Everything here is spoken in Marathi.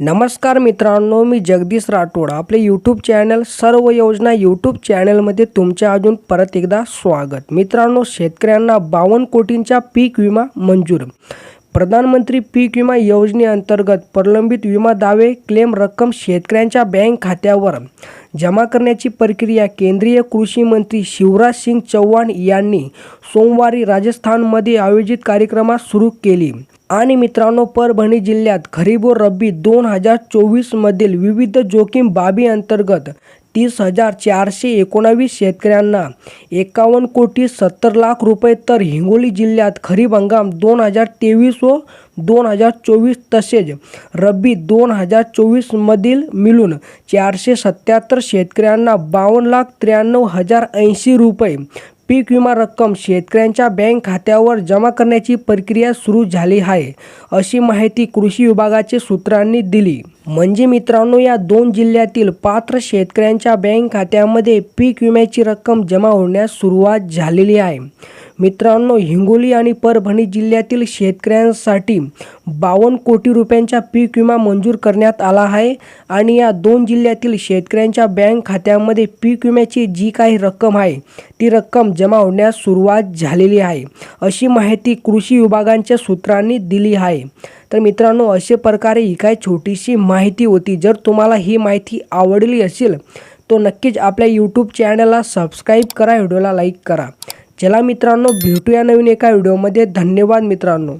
नमस्कार मित्रांनो मी जगदीश राठोड. आपले यूट्यूब चॅनल सर्व योजना यूट्यूब चॅनलमध्ये तुमच्या अजून परत एकदा स्वागत. मित्रांनो शेतकऱ्यांना बावन्न कोटींचा पीक विमा मंजूर. प्रधानमंत्री पीक विमा योजनेअंतर्गत प्रलंबित विमा दावे क्लेम रक्कम शेतकऱ्यांच्या बँक खात्यावर. जमा करण्याची प्रक्रिया केंद्रीय कृषी मंत्री शिवराज सिंग चौहान यांनी सोमवारी राजस्थानमध्ये आयोजित कार्यक्रमात सुरू केली. आणि मित्रांनो परभणी जिल्ह्यात खरीबो रब्बी दोन हजार चोवीसमधील विविध जोखीम बाबी अंतर्गत तीस हजार चारशे एकोणावीस शेतकऱ्यांना एकावन्न कोटी सत्तर लाख रुपये तर हिंगोली जिल्ह्यात खरीप हंगाम दोन हजार तेवीस व दोन हजार चोवीस तसेच रब्बी दोन हजार चोवीसमधील मिळून चारशे सत्याहत्तर शेतकऱ्यांना बावन्न लाख त्र्याण्णव हजार ऐंशी रुपये पीक विमा रक्कम शेतकऱ्यांच्या बँक खात्यावर जमा करण्याची प्रक्रिया सुरू झाली आहे अशी माहिती कृषी विभागाचे सूत्रांनी दिली. म्हणजे मित्रांनो या दोन जिल्ह्यातील पात्र शेतकऱ्यांच्या बँक खात्यामध्ये पीक विम्याची रक्कम जमा होण्यास सुरुवात झालेली आहे. मित्रांनो हिंगोली आणि परभणी जिल्ह्यातील शेतकऱ्यांसाठी बावन्न कोटी रुपयांचा पीक विमा मंजूर करण्यात आला आहे आणि या दोन जिल्ह्यातील शेतकऱ्यांच्या बँक खात्यामध्ये पीक विम्याची जी काही रक्कम आहे ती रक्कम जमा होण्यास सुरुवात झालेली आहे अशी माहिती कृषी विभागांच्या सूत्रांनी दिली आहे. तर मित्रांनो अशा प्रकारे ही काय छोटीशी माहिती होती. जर तुम्हाला ही माहिती आवडली असेल तो नक्कीच आपल्या यूट्यूब चॅनलला सबस्क्राईब करा व्हिडिओला लाईक करा. चला मित्रांनो भेटूया नवीन एका व्हिडिओमध्ये. धन्यवाद मित्रांनो.